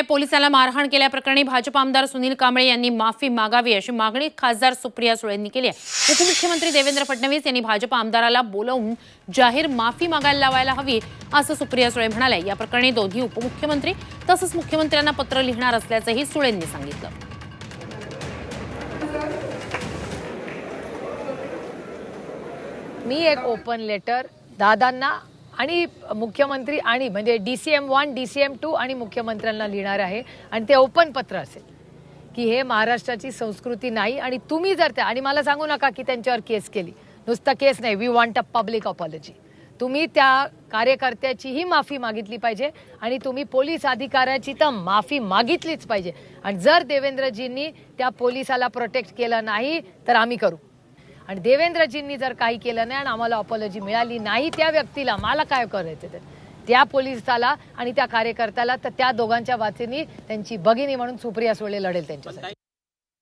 धुळे पोलिसाला मारहाण केल्याप्रकरणी भाजप आमदार सुनील कांबळे यांनी माफी मागावी अशी मागणी खासदार सुप्रिया सुळेंनी केली आहे. उपमुख्यमंत्री देवेंद्र फडणवीस यांनी भाजप आमदाराला बोलवून जाहीर माफी मागायला लावायला हवी असं सुप्रिया सुळे म्हणाल्या या प्रकरणी दोन्ही उपमुख्यमंत्री तसंच मुख्यमंत्र्यांना पत्र लिहिणार असल्याचंही सुळेंनी सांगितलं. मी एक ओपन लेटर दादांना आणि मुख्यमंत्री आणि म्हणजे D C M one D C M two आणि मुख्यमंत्र्यांना लिहिणार आहे. आणि ते ओपन पत्र असेल की हे महाराष्ट्राची संस्कृती नाही आणि तुम्ही जर त्या आणि मला सांगू नका की त्यांच्यावर केस केली. नुसतं केस नाही. We want a public apology तुम्ही त्या कार्यकर्त्याचीही माफी मागितली पाहिजे आणि तुम्ही पोलीस अधिकाऱ्याची तर माफी मागितलीच पाहिजे. आणि जर देवेंद्रजींनी त्या पोलिसाला प्रोटेक्ट केलं नाही तर आम्ही करू. आणि देवेंद्रजींनी जर काही केलं नाही आणि आम्हाला अपॉलॉजी मिळाली नाही त्या व्यक्तीला मला काय करायचं ते? त्या पोलिसाला आणि त्या कार्यकर्त्याला तर त्या दोघांच्या वाचेनी त्यांची भगिनी म्हणून सुप्रिया सुळे लढेल त्यांच्यासाठी.